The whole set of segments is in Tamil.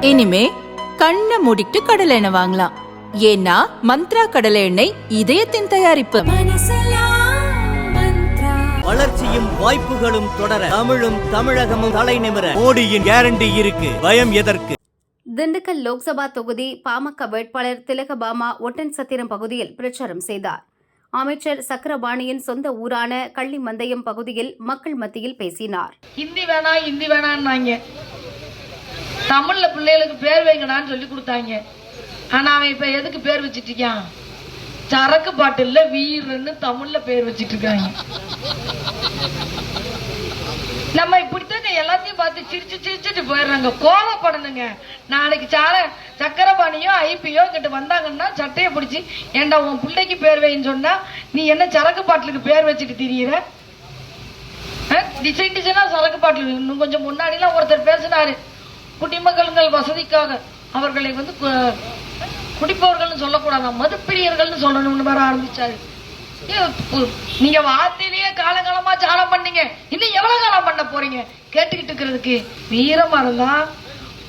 இனிமே கண்ணை மூடிட்டு கடலை எண்ணெய் வாங்கலாம். ஏன்னா மந்த்ரா கடலை எண்ணெய் இதயத்தின் தயாரிப்பு. வளர்ச்சியும் வாய்ப்புகளும் தொடர தமிழும் தமிழகமும் தலைநிமிர மோடியின் கேரண்டி இருக்கு. பயம் எதற்கு? திண்டுக்கல் லோக்சபா தொகுதி பாமக வேட்பாளர் திலகபாமா ஒட்டன்சத்திரம் பகுதியில் பிரச்சாரம் செய்தார். அமைச்சர் சக்கரபாணியின் சொந்த ஊரான கள்ளிமந்தயம் பகுதியில் மக்கள் மத்தியில் பேசினார். ஹிந்தி வேணாம் ஹிந்தி வேணான்னாங்க தமிழ்ல பிள்ளைகளுக்கு பேர் வைங்கடான்னு சொல்லி கொடுத்தாங்க. ஆனா அவன் இப்ப எதுக்கு பேர் வச்சிட்டு இருக்கான் சரக்கு பாட்டில்ல வீரன்னு தமிழ்ல பேர் வச்சிட்டு இருக்காங்க நம்ம இப்படித்தாங்க எல்லாத்தையும் பார்த்து சிரிச்சு சிரிச்சுட்டு போயிடுறாங்க. கோவப்படணுங்க. நாளைக்கு சார சக்கரபாணியோ ஐபியோ கிட்ட வந்தாங்கன்னா சட்டையை பிடிச்சி ஏண்டா உன் பிள்ளைக்கு பேர் வைன்னு சொன்னா நீ என்ன சரக்கு பாட்டிலுக்கு பேர் வச்சுட்டு திரியிற? டிசைன் டிசைனா சரக்கு பாட்டில் இன்னும் கொஞ்சம் முன்னாடிலாம் ஒருத்தர் பேசினாரு. குடிமக்கள் வசதிக்காக அவர்களை வந்து குடிப்பவர்கள்னு சொல்லக்கூடாது மதுப்பிரியர்கள்னு சொல்லணும்னு வர ஆரம்பிச்சாரு. ஏ, நீங்க வார்த்தையிலேயே காலகாலமா சாணம் பண்ணீங்க. இன்னும் எவ்வளவு காலம் பண்ண போறீங்க? கேட்டுக்கிட்டு இருக்கிறதுக்கு வீரமா இருந்தா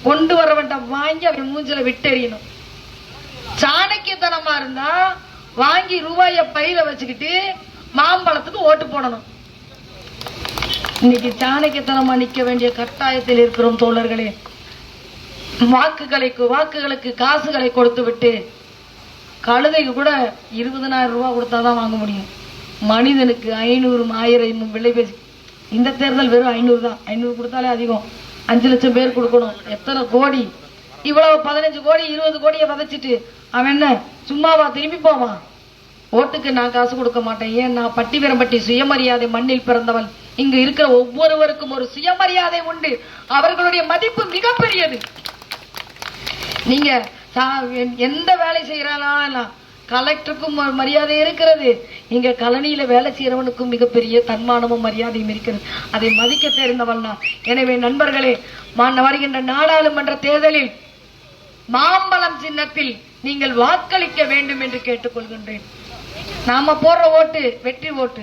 கொண்டு வர வேண்டாம் வாங்கி அவன் மூஞ்சில விட்டெறியணும். சாணக்கியத்தனமா இருந்தா வாங்கி ரூபாய பையில வச்சுக்கிட்டு மாம்பழத்துக்கு ஓட்டு போடணும். இன்னைக்கு சாணக்கியத்தனமா நிக்க வேண்டிய கட்டாயத்தில் இருக்கிறோம் தோழர்களே. வாக்குகளை வாக்குகளுக்கு காசுகளை கொடுத்து விட்டு கழுதைக்கு கூட இருபதனாயிரம் ரூபாய் கொடுத்தாதான் வாங்க முடியும். மனிதனுக்கு ஐநூறு ஆயிரம் விலை பேசி இந்த தேர்தல் வெறும் ஐநூறு தான். ஐநூறு கொடுத்தாலே அதிகம். அஞ்சு லட்சம் பேர் கொடுக்கணும். எத்தனை கோடி? இவ்வளவு பதினஞ்சு கோடி இருபது கோடியை வதைச்சிட்டு அவன் என்ன? சும்மாவா? திரும்பி போவான் ஓட்டுக்கு நான் காசு கொடுக்க மாட்டேன். ஏன்? நான் பட்டிவீரம்பட்டி சுயமரியாதை மண்ணில் பிறந்தவன் இங்கு இருக்கிற ஒவ்வொருவருக்கும் ஒரு சுயமரியாதை உண்டு. அவர்களுடைய மதிப்பு மிகப்பெரியது. நீங்க எந்த வேலை செய்யறாலும் கலெக்டருக்கும் ம- மரியாதை இருக்கிறது. இங்க கலனியில வேலை செய்யறவனுக்கும் மிகப்பெரிய தன்மானமும் மரியாதையும் இருக்கிறது. அதை மதிக்க தெரிந்தவன் நான். எனவே நண்பர்களே மா- வருகின்ற நாடாளுமன்ற தேர்தலில் மாம்பழம் சின்னத்தில் நீங்கள் வாக்களிக்க வேண்டும் என்று கேட்டுக்கொள்கின்றேன். நாம போடுற ஓட்டு வெற்றி ஓட்டு.